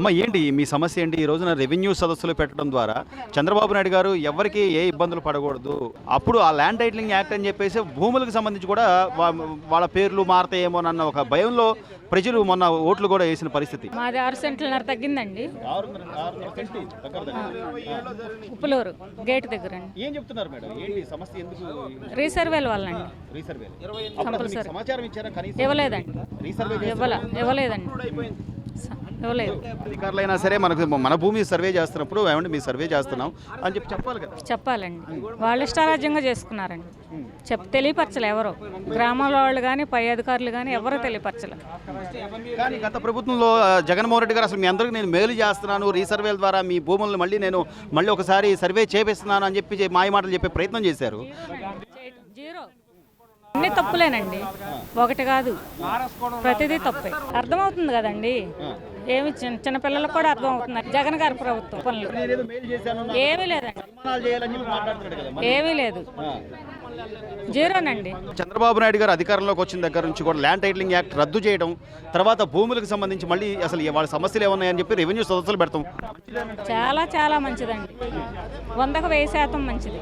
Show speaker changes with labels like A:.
A: అమ్మ ఏంటి మీ సమస్య ఏంటి? ఈ రోజున రెవెన్యూ సదస్సులు పెట్టడం ద్వారా చంద్రబాబు నాయుడు గారు ఎవరికి ఏ ఇబ్బందులు పడకూడదు. అప్పుడు ఆ ల్యాండ్ టైటిలింగ్ యాక్ట్ అని చెప్పేసి భూములకు సంబంధించి కూడా వాళ్ళ పేర్లు మారతాయేమోనన్న ఒక భయంలో ప్రజలు మొన్న ఓట్లు కూడా వేసిన పరిస్థితి.
B: మాది ఆరు సెంట్లన్నర తగ్గిందండి. ఉప్పులూరు గేట్ దగ్గర
A: ఏం చెప్తున్నారు మేడం? ఏంటి సమస్య? ఎందుకు
B: రీసర్వేల ఇవ్వలేదండి. ఇవ్వలేదండి. ఇవ్వలేదు
A: అధికారులైనా సరే మనకు మన భూమి సర్వే చేస్తున్నప్పుడు ఏమంటే మీ సర్వే చేస్తున్నాం అని చెప్పి చెప్పాలి కదా.
B: చెప్పాలండి. వాళ్ళు ఇష్టారాజ్యంగా చేసుకున్నారండి. చెప్ తెలియపరచలే ఎవరు. గ్రామాల వాళ్ళు కానీ పై అధికారులు కానీ ఎవరు తెలియపరచలే.
A: కానీ గత ప్రభుత్వంలో జగన్మోహన్ రెడ్డి గారు అసలు మీ అందరికీ నేను మేలు చేస్తున్నాను రీసర్వేల ద్వారా మీ భూములను మళ్ళీ నేను మళ్ళీ ఒకసారి సర్వే చేపిస్తున్నాను అని చెప్పి మాయ మాటలు చెప్పే ప్రయత్నం చేశారు.
B: జీరో. అన్ని తప్పులేనండి. ఒకటి కాదు. ప్రతిదీ తప్పే. అర్థమవుతుంది కదండి. ఏమి చిన్న చిన్న పిల్లలకు కూడా అర్థమవుతుంది జగన్ గారి ప్రభుత్వం పనులు. ఏమీ లేదండి. ఏమీ లేదు. జీరోనండి.
A: చంద్రబాబు నాయుడు గారు అధికారంలోకి వచ్చిన దగ్గర నుంచి కూడా ల్యాండ్ టైటిలింగ్ యాక్ట్ రద్దు చేయడం తర్వాత భూములకు సంబంధించి మళ్ళీ అసలు వాళ్ళ సమస్యలు ఏమున్నాయని చెప్పి రెవెన్యూ సదస్సులు పెడతాం.
B: చాలా చాలా మంచిదండి. వందకు వెయ్యి శాతం మంచిది.